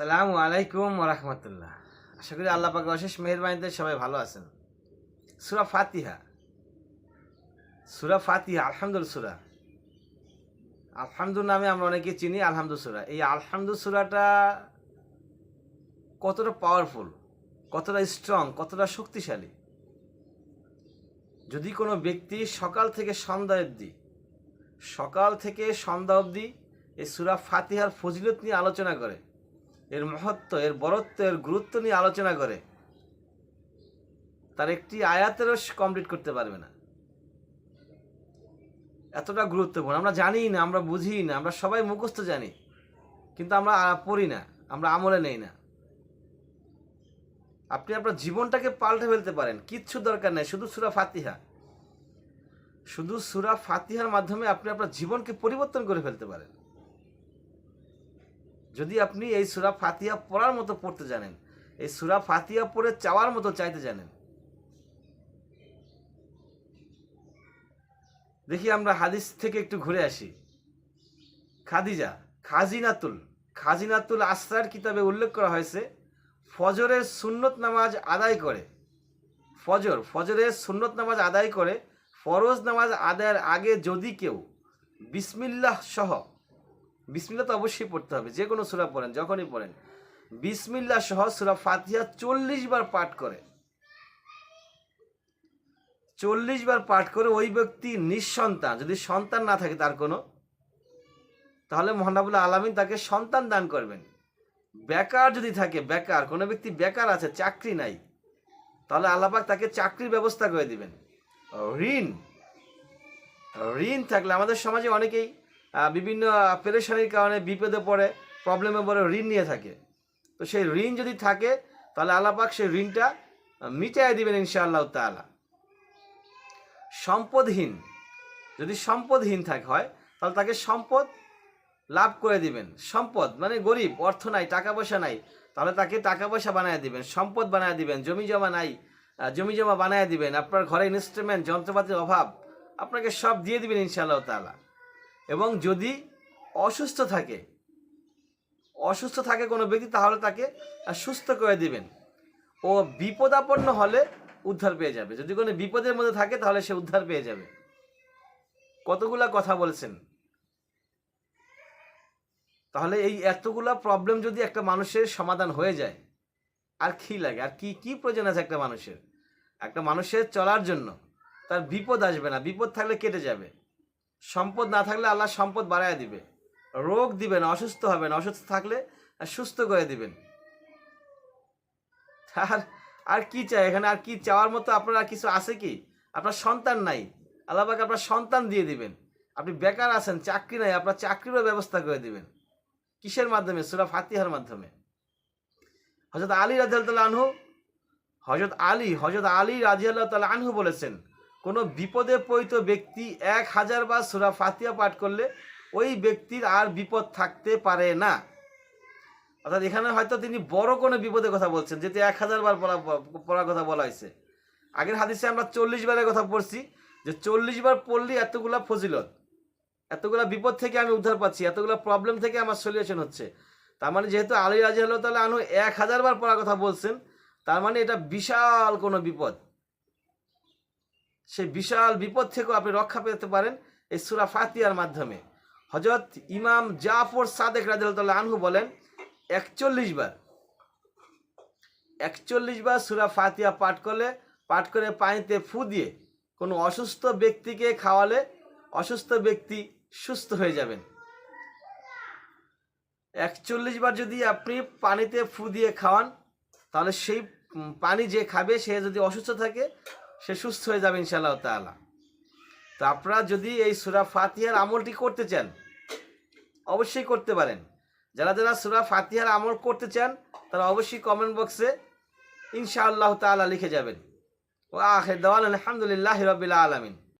সালামু আলাইকুম রহমতুল্লাহ। আশা করি আল্লাহ পাকে অশেষ মেহরবানিতে সবাই ভালো আছেন। সুরা ফাতিহা। সুরা ফাতিহা, আলহামদুল সুরা। আলহামদুল নামে আমরা অনেকে চিনি আলহামদুল সুরা। এই আলহামদুল সুরাটা কতটা পাওয়ারফুল কতটা স্ট্রং কতটা শক্তিশালী? যদি কোনো ব্যক্তি সকাল থেকে সন্ধ্যা অবধি, সকাল থেকে সন্ধ্যা অবধি এই সুরা ফাতিহার ফজিলত নিয়ে আলোচনা করে এর মহত্ব, এর বরত্ব, এর গুরুত্ব নিয়ে আলোচনা করে। তার একটি আয়াতেরও কমপ্লিট করতে পারবে না। এতটা গুরুত্বপূর্ণ। আমরা জানি না, আমরা বুঝি না, আমরা সবাই মুখস্থ জানি। কিন্তু আমরা পড়ি না, আমরা আমলে নেই না। আপনি আপনার জীবনটাকে পাল্টে ফেলতে পারেন, কিচ্ছু দরকার নেই, শুধু সুরা ফাতিহা। শুধু সুরা ফাতিহার মাধ্যমে আপনি আপনার জীবনকে পরিবর্তন করে ফেলতে পারেন। যদি আপনি এই সুরা ফাতিয়া পড়ার মতো পড়তে জানেন, এই সুরা ফাতিয়া পড়ে চাওয়ার মতো চাইতে জানেন। দেখি আমরা হাদিস থেকে একটু ঘুরে আসি। খাদিজা, খাজিনাতুল খাজিনাতুল আসরার কিতাবে উল্লেখ করা হয়েছে, ফজরের সুন্নত নামাজ আদায় করে। ফজর, ফজরের সুন্নত নামাজ আদায় করে, ফরজ নামাজ আদায়ের আগে যদি কেউ বিসমিল্লাহ সহ বিসমিল্লা তো অবশ্যই পড়তে হবে, যে কোনো সুরা পড়েন, যখনই পড়েন। বিসমিল্লা সহ সুরা ফাতিহা চল্লিশ বার পাঠ করে। চল্লিশ বার পাঠ করে ওই ব্যক্তি নিঃসন্তান, যদি সন্তান না থাকে তার কোনো, তাহলে মহানাবুল্লাহ আলমিন তাকে সন্তান দান করবেন। বেকার যদি থাকে, বেকার, কোনো ব্যক্তি বেকার আছে, চাকরি নাই, তাহলে আল্লাপাক তাকে চাকরির ব্যবস্থা করে দিবেন। ঋণ ঋণ থাকলে আমাদের সমাজে অনেকেই বিভিন্ন পেরেশানির কারণে বিপদে পড়ে প্রবলেমে পড়ে, ঋণ নিয়ে থাকে। তো সেই ঋণ যদি থাকে, তাহলে আল্লাপাক সেই ঋণটা মিটাই দিবেন ইনশাআল্লাহ তাআলা। সম্পদহীন, যদি সম্পদহীন থাকে হয়, তাহলে তাকে সম্পদ লাভ করে দিবেন। সম্পদ মানে গরিব, অর্থ নাই টাকা পয়সা নাই, তাহলে তাকে টাকা পয়সা বানায় দিবেন, সম্পদ বানায় দিবেন জমি জমা নাই জমি জমা বানায় দিবেন, আপনার ঘরে ইনস্ট্রুমেন্ট যন্ত্রপাতির অভাব, আপনাকে সব দিয়ে দিবেন ইনশাআল্লাহ তাআলা। এবং যদি অসুস্থ থাকে অসুস্থ থাকে কোনো ব্যক্তি, তাহলে তাকে সুস্থ করে দিবেন। ও বিপদাপন্ন হলে উদ্ধার পেয়ে যাবে। যদি কোনো বিপদের মধ্যে থাকে, তাহলে সে উদ্ধার পেয়ে যাবে। কতগুলা কথা বলছেন? তাহলে এই এতগুলা প্রবলেম যদি একটা মানুষের সমাধান হয়ে যায়, আর কি লাগে? আর কি কি প্রয়োজন আছে একটা মানুষের? একটা মানুষের চলার জন্য তার বিপদ আসবে না। বিপদ থাকলে কেটে যাবে। সম্পদ না থাকলে আল্লাহ সম্পদ বাড়ায় দিবে। রোগ দিবেন, অসুস্থ হবেন, অসুস্থ থাকলে সুস্থ করে দিবেন। আর আর কি চাই? এখানে আর কি চাওয়ার মতো আপনার আর কিছু আছে কি? আপনার সন্তান নাই। আল্লাহবাকে আপনার সন্তান দিয়ে দিবেন। আপনি বেকার আছেন, চাকরি নাই, আপনার চাকরিরও ব্যবস্থা করে দিবেন। কিসের মাধ্যমে? সুরা ফাতিহার মাধ্যমে। হজরত আলী রাজিয়াল আনহু হজরত আলী হজরত আলী রাজিয়াল্লাহ তাল আনহু বলেছেন কোনো বিপদে পড়িত ব্যক্তি এক হাজার বার সুরা ফাতিহা পাঠ করলে ওই ব্যক্তির আর বিপদ থাকতে পারে না। অর্থাৎ এখানে হয়তো তিনি বড় কোনো বিপদের কথা বলছেন যেতে এক হাজার বার পড়া পড়ার কথা বলা হয়েছে। আগের হাদিসে আমরা চল্লিশ বারের কথা পড়ছি, যে চল্লিশ বার পড়লে এতগুলা ফজিলত, এতগুলা বিপদ থেকে আমি উদ্ধার পাচ্ছি, এতগুলা প্রবলেম থেকে আমার সলিউশন হচ্ছে। তার মানে যেহেতু আলী রাজি আল্লাহ তালা আনু এক হাজার বার পড়ার কথা বলছেন, তার মানে এটা বিশাল কোনো বিপদ। সেই বিশাল বিপদ থেকেও আপনি রক্ষা পেতে পারেন এই সুরা ফাতিয়ার মাধ্যমে। হজরত ইমাম জাফর সাদেক রাজিয়াল্লাহ আনহু বলেন, একচল্লিশ বার একচল্লিশ বার সুরা ফাতিয়া পাঠ করলে, পাঠ করে পানিতে ফু দিয়ে কোনো অসুস্থ ব্যক্তিকে খাওয়ালে অসুস্থ ব্যক্তি সুস্থ হয়ে যাবেন। একচল্লিশ বার যদি আপনি পানিতে ফু দিয়ে খাওয়ান, তাহলে সেই পানি যে খাবে, সে যদি অসুস্থ থাকে সে সুস্থ হয়ে যাবে ইনশাল্লাহ তালা তো আপনারা যদি এই সুরা ফাতিহার আমলটি করতে চান, অবশ্যই করতে পারেন। যারা যারা সুরা ফাতিহার আমল করতে চান, তারা অবশ্যই কমেন্ট বক্সে ইনশাআল্লাহ তালা লিখে যাবেন। ও আখের দেওয়াল আলহামদুলিল্লাহ রবিল্লা আলমিন।